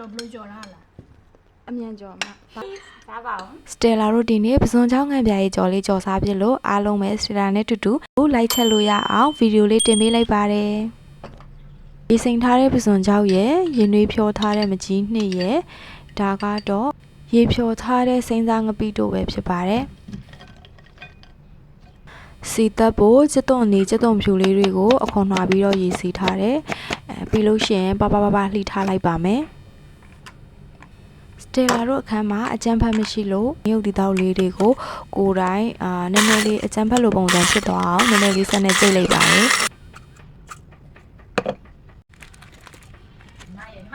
ကြော်ဘလို့ကြော်လားလားအမြန်ကြော်မှာစားပါဦးစတယ်လာတို့ဒီနေ့ပစွန်ချောင်းငံပြားရေးကြော်လေးကြော်စားဖြစ်လို့အားလုံးပဲစတယ်လာနဲ့တူတူလိုက်ချက်လို့ရအောင်ဗီဒီယိုလေးတင်ပေးလိုက်ပါတယ်ရေစိမ်ထားတဲ့ပစွန်ချောင်းရဲ့ရင်နွေးဖြောထားတဲ့မကြီးနှစ်ရဲ့ဒါကတော့ရေဖြောထားတဲ့စိမ့်စားငပိတို့ပဲဖြစ်ပါတယ်စီတက်ဖို့စက်သွန်နေစက်သွန်ဖြူလေးတွေကိုအခွန်နှွာပြီးတော့ရေစီထားတယ်အဲပြီးလို့ရှိရင်ပပပပလှိထားလိုက်ပါမယ် စတယ်လာတို့အခန်းမှာအကြမ်းဖက်မရှိလို့မြုပ်ဒီတောက်လေးတွေကိုကိုယ်တိုင်အာနည်းနည်းလေးအကြမ်းဖက်လိုပုံစံဖြစ်သွားအောင်နည်းနည်းလေးဆက်နဲ့ကြိတ်လိုက်ပါတယ်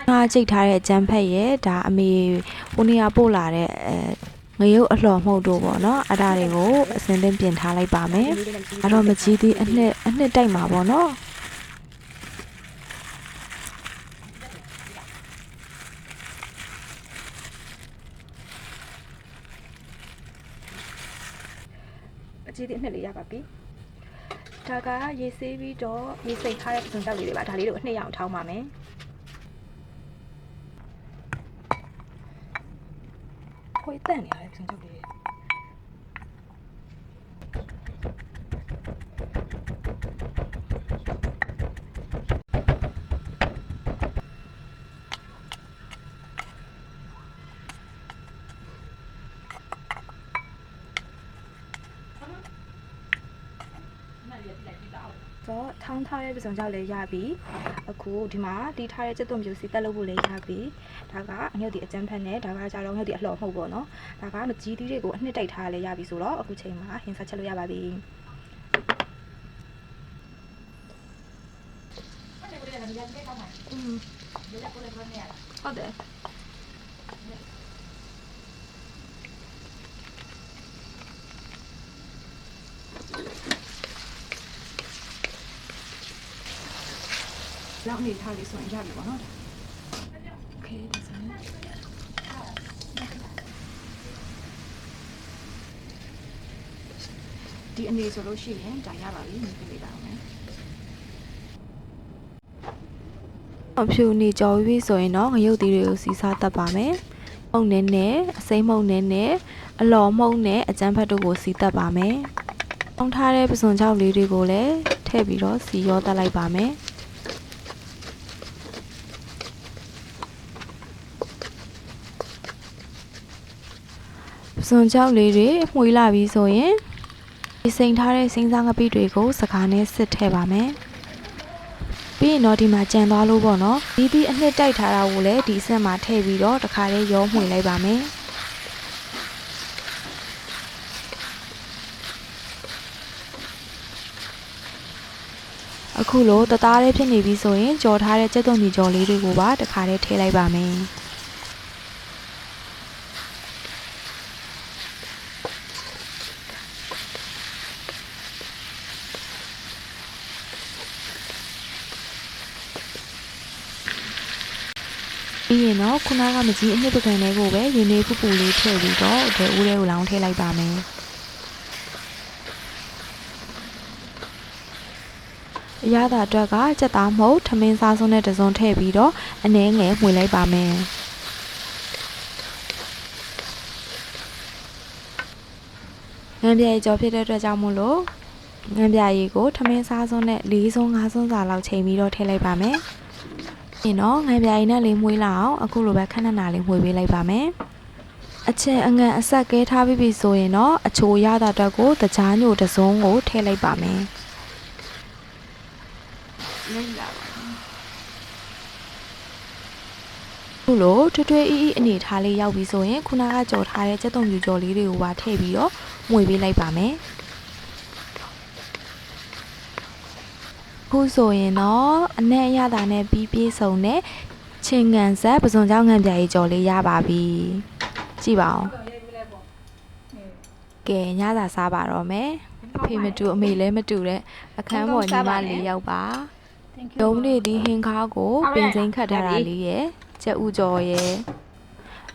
နာကြိတ်ထားတဲ့အကြမ်းဖက်ရဲ့ဒါအမေဟိုနေရာပို့လာတဲ့အဲငရုတ်အလှော်မှုတ်တို့ပေါ့နော်အဲ့ဒါတွေကိုအစင်းသင်းပြင်ထားလိုက်ပါမယ်အဲ့တော့မကြီးသေးအနှစ်အနှစ်တိုက်မှာပေါ့နော် အကြီးသေးအနှစ်လေးရပါပြီဒါကရေဆေးပြီးတော့ရေစိတ်ထားတဲ့ပုံစံလေးတွေပါဒါလေးတို့အနှစ်ရအောင်ထောင်းပါမယ်ခွေးတန့်နေရတယ်ပုံစံလေးတော့ ထောင်းထားတဲ့ပုံစံကြောက်လေးရပြီအခုဒီမှာတီးထားတဲ့စက်သွန်ပြူစီတက်လို့ဖို့လေးရပြီဒါကအငှုတ်ဒီအကျန်းဖက်နဲ့ဒါကကြတော့ငှုတ်ဒီအလှော်မှုတ်ပေါ့နော်ဒါကမကြီးသေးတွေကိုအနှစ်တိုက်ထားလေးရပြီဆိုတော့အခုချိန်မှာဟင်းစားချက်လို့ရပါပြီอืมဟုတ်တယ် လောက်နေထားလေးဆိုရင်ရပြီပေါ့နော်ဒါโอเคဒါဆိုရင်ဒီအနေဆိုလို့ရှိရင်ဒါရပါပြီမြင်ပြလိုက်တာအောင်မယ် အဖြူနေကြော်ပြီးဆိုရင်တော့ငရုတ်သီးတွေကိုစီစားတတ်ပါမယ်။မှုန့်နဲ့နဲ့အစိမ့်မှုန့်နဲ့နဲ့အလော်မှုန့်နဲ့အကျန်းဖတ်တို့ကိုစီတတ်ပါမယ်။ပေါင်းထားတဲ့ပစွန်ချောက်လေးတွေကိုလည်းထည့်ပြီးတော့စီရောတက်လိုက်ပါမယ်။ စွန်ချောက်လေးတွေမှွေလာပြီးဆိုရင်ဒီစိန်ထားတဲ့စိမ့်စားငပိတွေကိုစကားနဲ့စစ်ထည့်ပါမယ်။ပြီးရင်တော့ဒီမှာကြံသွားလို့ပေါ့နော်ဒီဒီအနှစ်တိုက်ထားတာကိုလည်းဒီအဆက်မှာထည့်ပြီးတော့တခါတည်းရောမှွေလိုက်ပါမယ်အခုလိုတသားလေးဖြစ်နေပြီဆိုရင်ကြော်ထားတဲ့ကြက်သွန်ကြီးကြော်လေးတွေကိုပါတခါတည်းထည့်လိုက်ပါမယ် ပြီးရင်တော့ခုနကမကြီးအနှစ်ပကံလေးကိုပဲရင်းနှီးပူပူလေးထည့်ပြီးတော့အထဲဦးလေးကိုလောင်းထည့်လိုက်ပါမယ်အရသာအတွက်ကစက်သားမဟုတ်ထမင်းစားစုံနဲ့တစုံထည့်ပြီးတော့အနှဲငယ်မှွေလိုက်ပါမယ်ငံပြရေကြော်ဖြစ်တဲ့အတွက်ကြောင့်မို့လို့ငံပြရေကိုထမင်းစားစုံနဲ့၄စုံ၅စုံစာလောက်ချိန်ပြီးတော့ထည့်လိုက်ပါမယ် ရင်တော့ငံပြရီနဲ့လေးမွေးလာအောင်အခုလိုပဲခဏနာလေးမွေးပေးလိုက်ပါမယ်အချင်းအငန်အဆက်ကဲထားပြီးပြီဆိုရင်တော့အချိုရတာအတွက်ကိုတကြားညိုတစ်စုံကိုထည့်လိုက်ပါမယ်ခုလိုထွတ်ထွေးအီးအီးအနေထားလေးရောက်ပြီဆိုရင်ခုနကကြော်ထားတဲ့ကြက်သွန်ပြူကြော်လေးတွေကိုပါထည့်ပြီးတော့မှွေပေးလိုက်ပါမယ် ခုဆိုရင်တော့အနက်အရသာနဲ့ပြီးပြေးစုံတဲ့ချင်းငံဆက်ပစုံเจ้าငံပြာကြီးကြော်လေးရပါပြီကြည့်ပါဦးကဲညသာစားပါတော့မယ်အဖေမတူအမေလည်းမတူတဲ့အခန်းပေါ်ညီမလေးယောက်ပါ ဒုံးလေးဒီဟင်းခါကိုပင်စိမ်းခတ်ထားတာလေးရယ်ကြက်ဥကြော်ရယ်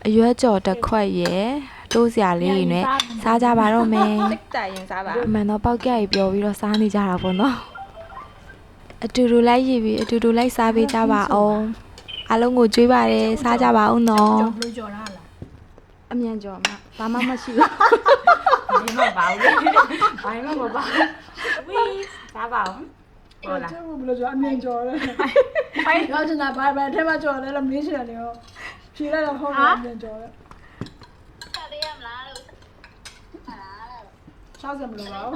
အရွက်ကြော်တစ်ခွက်ရယ်တိုးစရာလေးတွေနဲ့စားကြပါတော့မယ် စိတ်တိုင်ရင်စားပါ အမှန်တော့ပောက်ကြရီပြောပြီးတော့စားနေကြတာပေါ့နော် အတူတူလိုက်ရည်ပြီးအတူတူလိုက်စားပေးကြပါအောင်အားလုံးကိုကြွေးပါတယ်စားကြပါဦးနော်ကြော်ဘလို့ကြော်လားလားအမြန်ကြော်မှာဘာမှမရှိဘူးဘာမှမပါဘူးလေဘာမှမပါဝီးစားပါဦးဟုတ်လားကျဘလို့ကြောအမြင်ကြော်တယ်ဖိုင်ရောက်ချင်တာဘာဘာထဲမှာကြော်တယ်လို့မင်းရှိတယ်ရောဖြေလိုက်တော့ဟုတ်တယ်အမြင်ကြော်တယ်စားရမလားလို့အမဒီဘော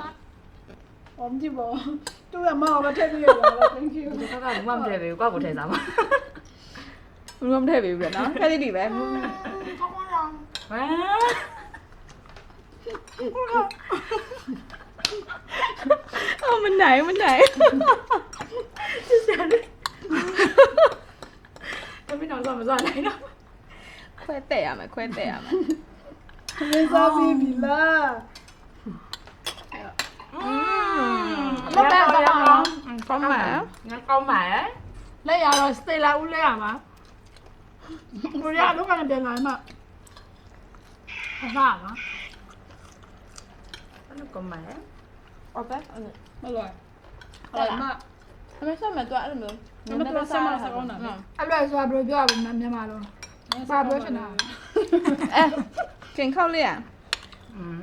တူရမောပဲထည့်ပြီးရတာ thank you ဒီကကဘာမှမထည့်ဘူးကွာကိုထည့်စားပါဘူးမထည့်ပေးဘူးလေနော်ခက်လေးဒီပဲဟမ်အော်မနိုင်မနိုင်တမီးတော့စားမစားနိုင်တော့ ခွဲတဲ့ရမယ်ခွဲတဲ့ရမယ်မင်းစားပြီးပြီလားอื ม ကောင်းပါ ငါကောင်းပါရဲ့ လက်ရတော့ stay လာဦးလဲရပါကိုရတော့ကနေပြန်လာမှာဟာပါ အဲ့လိုကောင်းပါရဲ့ ဟုတ်ပဲအဲ့ မလို့ဟာမ အမေဆက်မယ်တော့အဲ့လိုမျိုး မတော်ဆက်မဆက်ကောင်းတာ အဲ့လိုဆိုဘယ်လိုပြောရမလဲမြန်မာလုံးဘာပြောချင်တာ အဲခင်ခောက်လေးอ่ะ อืม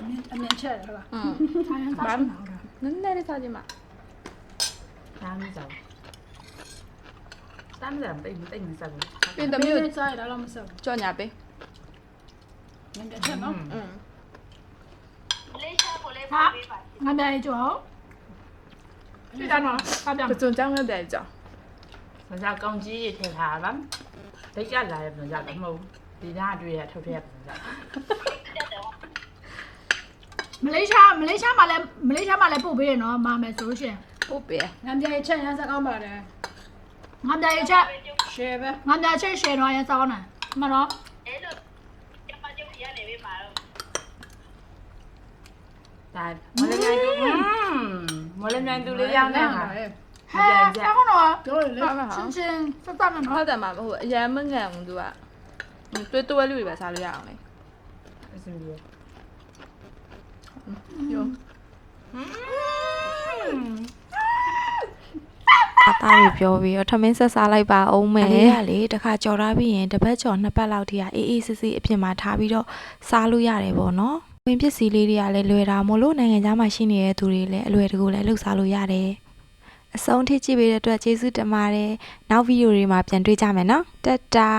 အမြင်အမြင်ချက်ဟုတ်လား อืม ထိုင်းစားချင်တာဟုတ်လား နည်းနည်းလေးစားကြည့်မှာ ဒါမှမစားဘူးဒါမှမစားတိတ်တိတ်မစားဘူး ပြင် တ တ မ မျိုး င်းစားရတော့မဆက်ဘူး ကြော်ညာပေး ငါချက်နော် อืม ဟာငါတယ်ကြောပြတာနော်စားပြ ပစုံကြောင်းနဲ့တဲ့ကြော် မစားကောင်းကြီးရထည့်ထားပါဒိတ်ရလာရဲ့ပြန်ကြတော့မဟုတ်ဒီနားတွေ့ရထုတ်ထည့်ပြန်ကြ မလေးရှားမလေးရှားမှာလည်းမလေးရှားမှာလည်းပို့ပေးရနော်မာမယ်ဆိုလို့ရှိရင်ဟုတ်ပြီငါပြည့်ချက်ရမ်းစားကောင်းပါတယ်ငါပြည့်ချက် share ပဲငါပြည့်ချက် share တော့ရမ်းစားကောင်းတယ်မနော်ဒါမလေးမြိုင်သူอืมမလေးမြိုင်သူလေးရောက်နေတာဟဲ့စားကောင်းတော့ပြောရလေချင်းချင်းစက်တတ်နော်ဟုတ်တယ်မှာဟိုအရန်မငံဘူးသူကတွဲတွဲလူတွေပဲစားလို့ရအောင်လေအစင်ပြေ ယုံအသားတွေပြောပြီးတော့ထမင်းဆက်စားလိုက်ပါအောင်မယ်လေးကလေတခါကြော်ထားပြီးရင်တစ်ပတ်ကြော်နှစ်ပတ်လောက်တည်းကအေးအေးဆေးဆေးအပြင်မှာထားပြီးတော့စားလို့ရတယ်ပေါ့နော်ဝင်ပစ္စည်းလေးတွေကလည်းလွယ်တာမို့လို့နိုင်ငံခြားမှာရှိနေတဲ့သူတွေလည်းအလွယ်တကူလည်းလှုပ်စားလို့ရတယ်အဆုံးထိကြည့်ပေးတဲ့အတွက်ကျေးဇူးတင်ပါတယ်နောက်ဗီဒီယိုတွေမှာပြန်တွေ့ကြမယ်နော်တက်တာ